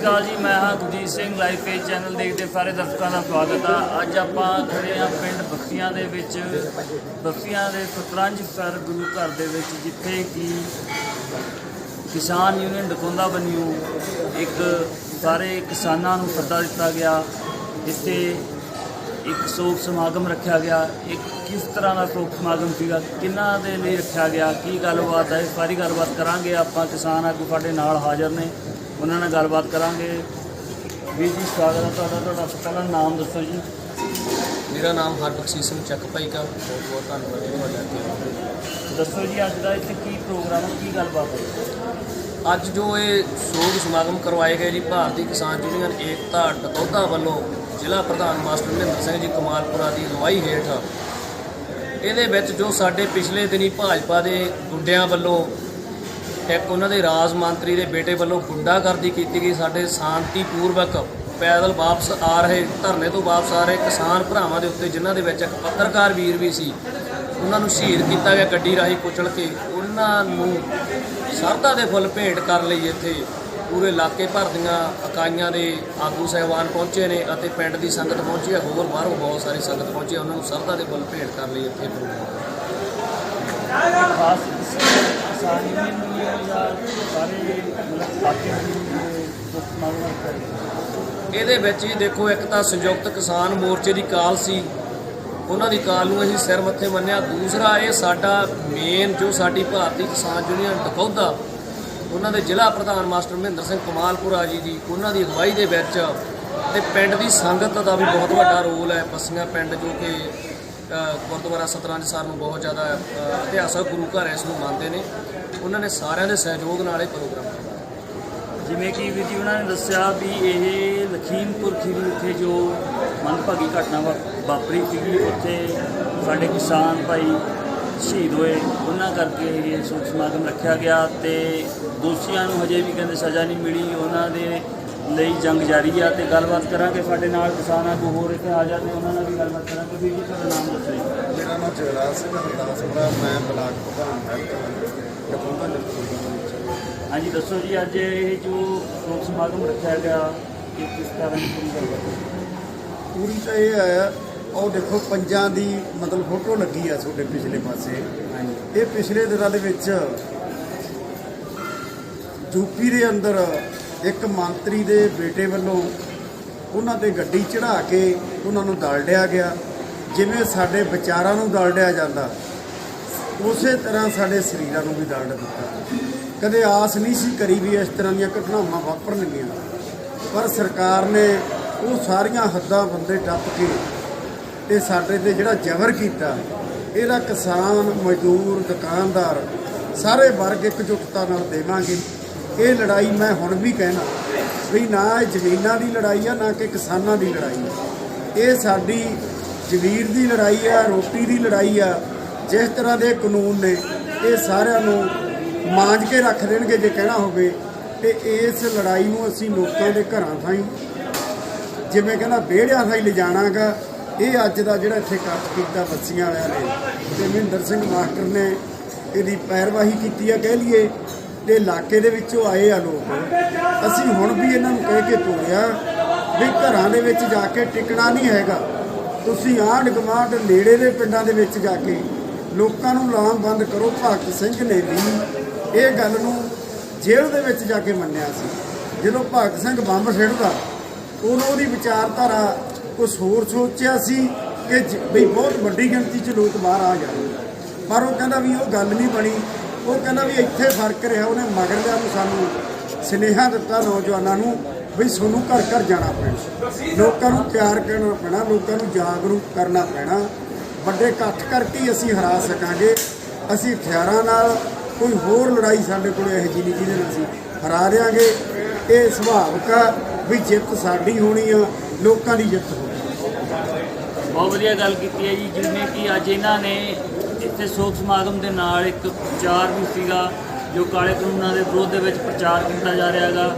ਅਕਾਲ ਜੀ, ਮੈਂ ਹਾਂ Gurjeet Singh, live page channel ਦੇਖਦੇ ਸਾਰੇ ਦਰਸ਼ਕਾਂ ਦਾ ਸਵਾਗਤ ਆ। ਅੱਜ ਆਪਾਂ ਖੜੇ ਆ ਪਿੰਡ ਬੱਖੀਆਂ ਦੇ ਵਿੱਚ। ਬੱਖੀਆਂ ਦੇ ਸਤਰੰਜ ਸਰ ਗੁਰੂ ਘਰ ਦੇ ਵਿੱਚ, ਜਿੱਥੇ ਕਿ ਕਿਸਾਨ ਯੂਨੀਅਨ ਡਕੋਂਦਾ ਬਣਿਓ ਇੱਕ ਸਾਰੇ ਕਿਸਾਨਾਂ ਨੂੰ ਸੱਦਾ ਦਿੱਤਾ ਗਿਆ। ਜਿੱਥੇ ਇੱਕ ਸੋਗ ਸਮਾਗਮ ਰੱਖਿਆ ਗਿਆ। ਇੱਕ ਕਿਸ ਤਰ੍ਹਾਂ ਦਾ ਸੋਗ ਸਮਾਗਮ ਸੀਗਾ? ਕਿੰਨਾ ਦੇ ਲਈ ਰੱਖਿਆ ਗਿਆ? ਕੀ ਗੱਲਬਾਤ ਹੈ ਸਾਰੀ ਗੱਲਬਾਤ ਕਰਾਂਗੇ ਆਪਾਂ। ਕਿਸਾਨ ਆਗੂ ਸਾਡੇ ਨਾਲ ਹਾਜ਼ਰ ਨੇ। ਉਹਨਾਂ ਨਾਲ ਗੱਲਬਾਤ ਕਰਾਂਗੇ। ਵੀਰ ਜੀ ਸਵਾਗਤ ਹੈ ਤੁਹਾਡਾ। ਤੁਹਾਡਾ ਪਹਿਲਾਂ ਨਾਮ ਦੱਸੋ ਜੀ। ਮੇਰਾ ਨਾਮ ਹਰਬਖਸ਼ੀਸ਼ ਸਿੰਘ ਚੱਕ ਭਾਈ ਕਾ ਬਹੁਤ ਬਹੁਤ ਧੰਨਵਾਦ ਹੈ ਤੁਹਾਡਾ ਤੇ ਦੱਸੋ ਜੀ ਅੱਜ ਦਾ ਇੱਥੇ ਕੀ ਪ੍ਰੋਗਰਾਮ ਹੈ? ਕੀ ਗੱਲਬਾਤ ਹੈ? ਅੱਜ ਜੋ ਇਹ ਸੋਗ ਸਮਾਗਮ ਕਰਵਾਏ ਗਏ ਜੀ ਭਾਰਤੀ ਕਿਸਾਨ ਯੂਨੀਅਨ ਏਕਤਾ ਟਕੌਦਾ ਵੱਲੋਂ ਜ਼ਿਲ੍ਹਾ ਪ੍ਰਧਾਨ ਮਾਸਟਰ ਮਹਿੰਦਰ ਸਿੰਘ ਜੀ ਕਮਾਲਪੁਰਾ ਦੀ ਅਗਵਾਈ ਹੇਠ ਇਹਦੇ ਵਿੱਚ ਜੋ ਸਾਡੇ ਪਿਛਲੇ ਦਿਨੀ ਭਾਜਪਾ ਦੇ ਗੁੰਡਿਆਂ ਵੱਲੋਂ ਇੱਕ ਉਹਨਾਂ ਦੇ ਰਾਜ ਮੰਤਰੀ ਦੇ ਬੇਟੇ ਵੱਲੋਂ ਗੁੰਡਾਗਰਦੀ ਕੀਤੀ ਗਈ। ਸਾਡੇ ਸ਼ਾਂਤੀਪੂਰਵਕ ਪੈਦਲ ਵਾਪਸ ਆ ਰਹੇ, ਧਰਨੇ ਤੋਂ ਵਾਪਸ ਆ ਰਹੇ ਕਿਸਾਨ ਭਰਾਵਾਂ ਦੇ ਉੱਤੇ, ਜਿਨ੍ਹਾਂ ਦੇ ਵਿੱਚ ਇੱਕ ਪੱਤਰਕਾਰ ਵੀਰ ਵੀ ਸੀ। ਉਹਨਾਂ ਨੂੰ ਸ਼ਹੀਦ ਕੀਤਾ ਗਿਆ ਗੱਡੀ ਰਾਹੀਂ ਕੁਚਲ ਕੇ। ਉਹਨਾਂ ਨੂੰ ਸਰਦਾ ਦੇ ਫੁੱਲ ਭੇਟ ਕਰਨ ਲਈ ਇੱਥੇ। ਪੂਰੇ ਇਲਾਕੇ ਭਰ ਦੀਆਂ ਇਕਾਈਆਂ ਦੇ ਆਗੂ ਸਹਿਬਾਨ ਪਹੁੰਚੇ ਨੇ ਅਤੇ ਪਿੰਡ ਦੀ ਸੰਗਤ ਪਹੁੰਚੀ ਹੈ। ਹੋਰ ਬਾਹਰੋਂ ਬਹੁਤ ਸਾਰੀ ਸੰਗਤ ਪਹੁੰਚੀ ਹੈ। ਉਹਨਾਂ ਨੂੰ ਸਰਦਾ ਦੇ ਫੁੱਲ ਭੇਟ ਕਰਨ ਲਈ ਇੱਥੇ। ਪ੍ਰੋਗਰਾਮ ਕਿਸਾਨ ਯੂਨੀਅਨ ਨੂੰ ਜਾਂ ਸਾਰੇ ਮਤਲਬ ਬਾਕੀ ਸੋਗ ਇਹਦੇ ਵਿੱਚ ਹੀ ਦੇਖੋ, ਇੱਕ ਤਾਂ ਸੰਯੁਕਤ ਕਿਸਾਨ ਮੋਰਚੇ ਦੀ ਕਾਲ ਸੀ। ਉਹਨਾਂ ਦੀ ਕਾਲ ਨੂੰ ਅਸੀਂ ਸਿਰ ਮੱਥੇ ਮੰਨਿਆ। ਦੂਸਰਾ, ਇਹ ਸਾਡਾ ਮੇਨ ਜੋ ਸਾਡੀ ਭਾਰਤੀ ਕਿਸਾਨ ਯੂਨੀਅਨ ਟਕੌਦਾ ਉਹਨਾਂ ਦੇ ਜ਼ਿਲ੍ਹਾ ਪ੍ਰਧਾਨ ਮਾਸਟਰ ਮਹਿੰਦਰ ਸਿੰਘ ਕਮਾਲਪੁਰਾ ਜੀ ਦੀ, ਉਹਨਾਂ ਦੀ ਅਗਵਾਈ ਦੇ ਵਿੱਚ ਤੇ ਪਿੰਡ ਦੀ ਸੰਗਤ ਦਾ ਵੀ ਬਹੁਤ ਵੱਡਾ ਰੋਲ ਹੈ। ਪੱਸੀਆਂ ਪਿੰਡ ਜੋ ਕਿ ਗੁਰਦੁਆਰਾ ਸਤਰੰਜ ਸਾਹਿਬ ਨੂੰ ਬਹੁਤ ਜ਼ਿਆਦਾ ਇਤਿਹਾਸਕ ਗੁਰੂ ਘਰ ਇਸ ਨੂੰ ਮੰਨਦੇ ਨੇ। ਉਹਨਾਂ ਨੇ ਸਾਰਿਆਂ ਦੇ ਸਹਿਯੋਗ ਨਾਲ ਇਹ ਪ੍ਰੋਗਰਾਮ ਕਰਵਾਇਆ ਜਿਵੇਂ ਕਿ ਵੀਰ ਜੀ ਉਹਨਾਂ ਨੇ ਦੱਸਿਆ ਵੀ ਇਹ ਲਖੀਮਪੁਰ ਖੀਰੀ ਉੱਥੇ ਜੋ ਮੰਦਭਾਗੀ ਘਟਨਾ ਵਾ- ਵਾਪਰੀ ਸੀਗੀ, ਉੱਥੇ ਸਾਡੇ ਕਿਸਾਨ ਭਾਈ ਸ਼ਹੀਦ ਹੋਏ। ਉਹਨਾਂ ਕਰਕੇ ਇਹ ਸੋਗ ਸਮਾਗਮ ਰੱਖਿਆ ਗਿਆ ਤੇ ਦੋਸ਼ੀਆਂ ਨੂੰ ਹਜੇ ਵੀ ਕਹਿੰਦੇ ਸਜ਼ਾ ਨਹੀਂ ਮਿਲੀ। ਉਹਨਾਂ ਦੇ ਲਈ ਜੰਗ ਜਾਰੀ ਆ ਤੇ ਗੱਲਬਾਤ ਕਰਾਂਗੇ ਸਾਡੇ ਨਾਲ ਕਿਸਾਨ ਆਗੂ ਹੋਰ ਇੱਥੇ ਹਾਜ਼ਰ ਨੇ ਉਹਨਾਂ ਨਾਲ ਵੀ ਗੱਲਬਾਤ ਕਰਾਂਗੇ। ਵੀਰ ਜੀ ਤੁਹਾਡਾ ਨਾਮ ਦੱਸੋ ਜੀ। ਮੇਰਾ ਨਾਮ ਜਗਰਾਜ ਸਿੰਘ ਹਰਦਾਸਪੁਰਾ ਮੈਂ ਬਲਾਕ ਪ੍ਰਧਾਨ ਹਾਂ ਕਪੂਰਥਲਾ ਜ਼ਿਲ੍ਹਾ ਹਾਂਜੀ ਦੱਸੋ ਜੀ ਅੱਜ ਇਹ ਜੋ ਸੋਗ ਸਮਾਗਮ ਰੱਖਿਆ ਗਿਆ ਇਹ ਕਿਸ ਕਾਰਨ ਪੂਰੀ ਗੱਲਬਾਤ ਪੂਰੀ ਤਾਂ ਇਹ ਹੈ ਉਹ ਦੇਖੋ ਪੰਜਾਂ ਦੀ ਮਤਲਬ ਫੋਟੋ ਲੱਗੀ ਆ ਤੁਹਾਡੇ ਪਿਛਲੇ ਪਾਸੇ। ਇਹ ਪਿਛਲੇ ਦਿਨਾਂ ਦੇ ਵਿੱਚ ਯੂਪੀ ਦੇ ਅੰਦਰ ਇੱਕ ਮੰਤਰੀ ਦੇ ਬੇਟੇ ਵੱਲੋਂ ਉਹਨਾਂ ਤੇ ਗੱਡੀ ਚੜਾ ਕੇ ਉਹਨਾਂ ਨੂੰ ਦਲੜਿਆ ਗਿਆ। ਜਿਵੇਂ ਸਾਡੇ ਵਿਚਾਰਾਂ ਨੂੰ ਦਲੜਿਆ ਜਾਂਦਾ, ਉਸੇ ਤਰ੍ਹਾਂ ਸਾਡੇ ਸਰੀਰਾਂ ਨੂੰ ਵੀ ਦਲੜ ਦਿੱਤਾ। ਕਦੇ ਆਸ ਨਹੀਂ ਸੀ ਕਰੀ ਵੀ ਇਸ ਤਰ੍ਹਾਂ ਦੀਆਂ ਘਟਨਾਵਾਂ ਵਾਪਰਨਗੀਆਂ। ਪਰ ਸਰਕਾਰ ਨੇ ਉਹ ਸਾਰੀਆਂ ਹੱਦਾਂ ਬੰਦੇ ਟੱਪ ਕੇ ਤੇ ਸਾਡੇ ਤੇ ਜਿਹੜਾ ਜ਼ਬਰ ਕੀਤਾ, ਇਹਦਾ ਕਿਸਾਨ, ਮਜ਼ਦੂਰ, ਦੁਕਾਨਦਾਰ ਸਾਰੇ ਵਰਗ ਇਕਜੁੱਟਤਾ ਨਾਲ ਦੇਵਾਂਗੇ। ਇਹ ਲੜਾਈ ਮੈਂ ਹੁਣ ਵੀ ਕਹਿਣਾ ਵੀ ਨਾ ਇਹ ਜ਼ਮੀਨਾਂ ਦੀ ਲੜਾਈ ਆ, ਨਾ ਕਿ ਕਿਸਾਨਾਂ ਦੀ ਲੜਾਈ ਆ। ਇਹ ਸਾਡੀ ਜ਼ਮੀਰ ਦੀ ਲੜਾਈ ਆ, ਰੋਟੀ ਦੀ ਲੜਾਈ ਆ। ਜਿਸ ਤਰ੍ਹਾਂ ਦੇ ਕਾਨੂੰਨ ਨੇ, ਇਹ ਸਾਰਿਆਂ ਨੂੰ ਮਾਂਜ ਕੇ ਰੱਖ ਦੇਣਗੇ ਜੇ ਕਹਿਣਾ ਹੋਵੇ। ਤੇ ਇਸ ਲੜਾਈ ਨੂੰ ਅਸੀਂ ਲੋਕਾਂ ਦੇ ਘਰਾਂ ਥਾਈ, ਜਿਵੇਂ ਕਹਿੰਦਾ ਵਿਹੜਿਆਂ ਥਾਈ ਲਿਜਾਣਾਗਾ। ਇਹ ਅੱਜ ਦਾ ਜਿਹੜਾ ਇੱਥੇ ਇਕੱਠ ਕੀਤਾ ਬੱਸੀਆਂ ਵਾਲਿਆਂ ਨੇ, ਤੇ ਮਹਿੰਦਰ ਸਿੰਘ ਮਾਸਟਰ ਨੇ ਇਹਦੀ ਪੈਰਵਾਹੀ ਕੀਤੀ ਆ, ਕਹਿ ਲਈਏ। ਤੇ ਇਲਾਕੇ ਦੇ ਵਿੱਚੋਂ ਆਏ ਆ ਲੋਕ। ਅਸੀਂ ਹੁਣ ਵੀ ਇਹਨਾਂ ਨੂੰ ਕਹਿ ਕੇ ਤੋਰਿਆ ਵੀ ਘਰਾਂ ਦੇ ਵਿੱਚ ਜਾ ਕੇ ਟਿਕਣਾ ਨਹੀਂ ਹੈਗਾ। ਤੁਸੀਂ ਆਂਢ ਗੁਆਂਢ ਨੇੜੇ ਦੇ ਪਿੰਡਾਂ ਦੇ ਵਿੱਚ ਜਾ ਕੇ ਲੋਕਾਂ ਨੂੰ ਲਾਮਬੰਦ ਕਰੋ, ਭਗਤ ਸਿੰਘ ਨੇ ਵੀ ਇਹ ਗੱਲ ਨੂੰ ਜੇਲ੍ਹ ਦੇ ਵਿੱਚ ਜਾ ਕੇ ਮੰਨਿਆ ਸੀ। ਜਦੋਂ ਭਗਤ ਸਿੰਘ ਬੰਬ ਸਿੱਟਦਾ ਉਦੋਂ ਉਹਦੀ ਵਿਚਾਰਧਾਰਾ ਕੁਝ ਹੋਰ ਸੋਚਿਆ ਸੀ ਕਿ ਜ- ਬਹੁਤ ਵੱਡੀ ਗਿਣਤੀ 'ਚ ਲੋਕ ਬਾਹਰ ਆ ਜਾਣ। ਪਰ ਉਹ ਕਹਿੰਦਾ ਵੀ ਉਹ ਗੱਲ ਨਹੀਂ ਬਣੀ। ਉਹ ਕਹਿੰਦਾ ਵੀ ਇੱਥੇ ਫ਼ਰਕ ਰਿਹਾ, ਉਹਨੇ ਮਗਰਲਿਆਂ ਨੂੰ ਸਾਨੂੰ ਸਨੇਹਾ ਦਿੱਤਾ ਨੌਜਵਾਨਾਂ ਨੂੰ ਵੀ ਤੁਹਾਨੂੰ ਘਰ ਘਰ ਜਾਣਾ ਪੈਣਾ। ਲੋਕਾਂ ਨੂੰ ਪਿਆਰ ਕਰਨਾ ਪੈਣਾ, ਲੋਕਾਂ ਨੂੰ ਜਾਗਰੂਕ ਕਰਨਾ ਪੈਣਾ। ਵੱਡੇ ਇਕੱਠ ਕਰਕੇ ਅਸੀਂ ਹਰਾ ਸਕਾਂਗੇ। ਅਸੀਂ ਹਥਿਆਰਾਂ ਨਾਲ ਕੋਈ ਹੋਰ ਲੜਾਈ ਸਾਡੇ ਕੋਲ ਇਹੋ ਜਿਹੀ ਨਹੀਂ ਜਿਹਦੇ ਨਾਲ ਅਸੀਂ ਹਰਾ ਦਿਆਂਗੇ। ਇਹ ਸੁਭਾਵਿਕ ਆ ਵੀ ਜਿੱਤ ਸਾਡੀ ਹੋਣੀ ਆ, ਲੋਕਾਂ ਦੀ ਜਿੱਤ ਹੋਣੀ। ਬਹੁਤ ਵਧੀਆ ਗੱਲ ਕੀਤੀ ਹੈ ਜੀ, ਜਿਵੇਂ ਕਿ ਅੱਜ ਇਹਨਾਂ ਨੇ ਇੱਥੇ ਸੋਗ ਸਮਾਗਮ ਦੇ ਨਾਲ ਇੱਕ ਪ੍ਰਚਾਰ ਵੀ ਸੀਗਾ, ਜੋ ਕਾਲੇ ਕਾਨੂੰਨਾਂ ਦੇ ਵਿਰੋਧ ਦੇ ਵਿੱਚ ਪ੍ਰਚਾਰ ਕੀਤਾ ਜਾ ਰਿਹਾ ਹੈਗਾ।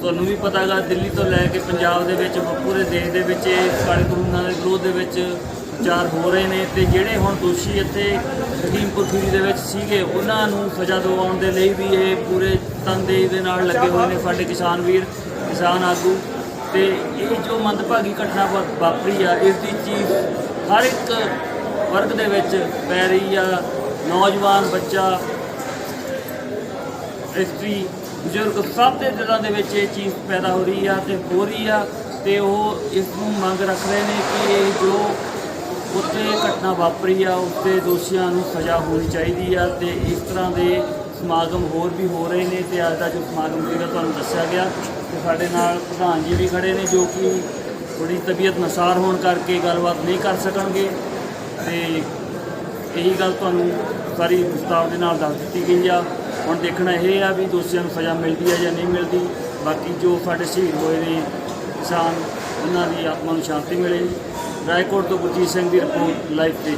ਤੁਹਾਨੂੰ ਵੀ ਪਤਾ ਹੈਗਾ, ਦਿੱਲੀ ਤੋਂ ਲੈ ਕੇ ਪੰਜਾਬ ਦੇ ਵਿੱਚ, ਪੂਰੇ ਦੇਸ਼ ਦੇ ਵਿੱਚ ਇਹ ਕਾਲੇ ਕਾਨੂੰਨਾਂ ਦੇ ਵਿਰੋਧ ਦੇ ਵਿੱਚ ਪ੍ਰਚਾਰ ਹੋ ਰਹੇ ਨੇ। ਤੇ ਜਿਹੜੇ ਹੁਣ ਦੋਸ਼ੀ ਇੱਥੇ ਹਕੀਮਪੁਰ ਖੀਰੀ ਦੇ ਵਿੱਚ ਸੀਗੇ, ਉਹਨਾਂ ਨੂੰ ਸਜ਼ਾ ਦਿਵਾਉਣ ਦੇ ਲਈ ਵੀ ਇਹ ਪੂਰੇ ਤਨਦੇਹੀ ਦੇ ਨਾਲ ਲੱਗੇ ਹੋਏ ਨੇ ਸਾਡੇ ਕਿਸਾਨ ਵੀਰ, ਕਿਸਾਨ ਆਗੂ। ਤੇ ਇਹ ਜੋ ਮੰਦਭਾਗੀ ਘਟਨਾ ਵਾ- ਵਾਪਰੀ ਆ, ਇਸ ਦੀ ਚੀਜ਼ ਹਰ ਇੱਕ ਵਰਗ ਦੇ ਵਿੱਚ ਪੈ ਰਹੀ ਆ ਨੌਜਵਾਨ ਬੱਚਾ। ਇਸਤਰੀ ਬਜ਼ੁਰਗ ਸਭ ਦੇ ਦਿਲਾਂ ਦੇ ਵਿੱਚ ਇਹ ਚੀਜ਼ ਪੈਦਾ ਹੋ ਰਹੀ ਆ ਤੇ ਹੋ ਰਹੀ ਆ ਤੇ ਉਹ ਇਸ ਨੂੰ ਮੰਗ ਰੱਖ ਰਹੇ ਨੇ ਕਿ ਇਹ ਜੋ ਉੱਥੇ ਘਟਨਾ ਵਾਪਰੀ ਆ ਉੱਤੇ ਦੋਸ਼ੀਆਂ ਨੂੰ ਸਜ਼ਾ ਹੋਣੀ ਚਾਹੀਦੀ ਆ ਤੇ ਇਸ ਤਰ੍ਹਾਂ ਦੇ ਸਮਾਗਮ ਹੋਰ ਵੀ ਹੋ ਰਹੇ ਨੇ ਤੇ ਅੱਜ ਦਾ ਜੋ ਸਮਾਗਮ ਸੀਗਾ ਤੁਹਾਨੂੰ ਦੱਸਿਆ ਗਿਆ, ਤੇ ਸਾਡੇ ਨਾਲ ਪ੍ਰਧਾਨ ਜੀ ਵੀ ਖੜੇ ਨੇ ਜੋ ਕਿ ਥੋੜੀ ਤਬੀਅਤ ਨਸਾਰ ਹੋਣ ਕਰਕੇ ਗੱਲਬਾਤ ਨਹੀਂ ਕਰ ਸਕਣਗੇ। ਤੇ ਇਹੀ ਗੱਲ ਤੁਹਾਨੂੰ ਸਾਰੀ ਵਿਸਤਾਰ ਦੇ ਨਾਲ ਦੱਸ ਦਿੱਤੀ ਗਈ ਆ। ਹੁਣ ਦੇਖਣਾ ਇਹ ਆ ਵੀ ਦੋਸ਼ੀਆਂ ਨੂੰ ਸਜ਼ਾ ਮਿਲਦੀ ਹੈ ਜਾਂ ਨਹੀਂ ਮਿਲਦੀ। ਬਾਕੀ ਜੋ ਸਾਡੇ ਸ਼ਹੀਦ ਹੋਏ ਨੇ, ਕਿਸਾਨ, ਉਹਨਾਂ ਦੀ ਆਤਮਾ ਨੂੰ ਸ਼ਾਂਤੀ ਮਿਲੇ। ਰਾਏਕੋਟ ਤੋਂ ਗੁਰਜੀਤ ਸਿੰਘ ਦੀ ਰਿਪੋਰਟ ਲਾਈਵ ਤੇ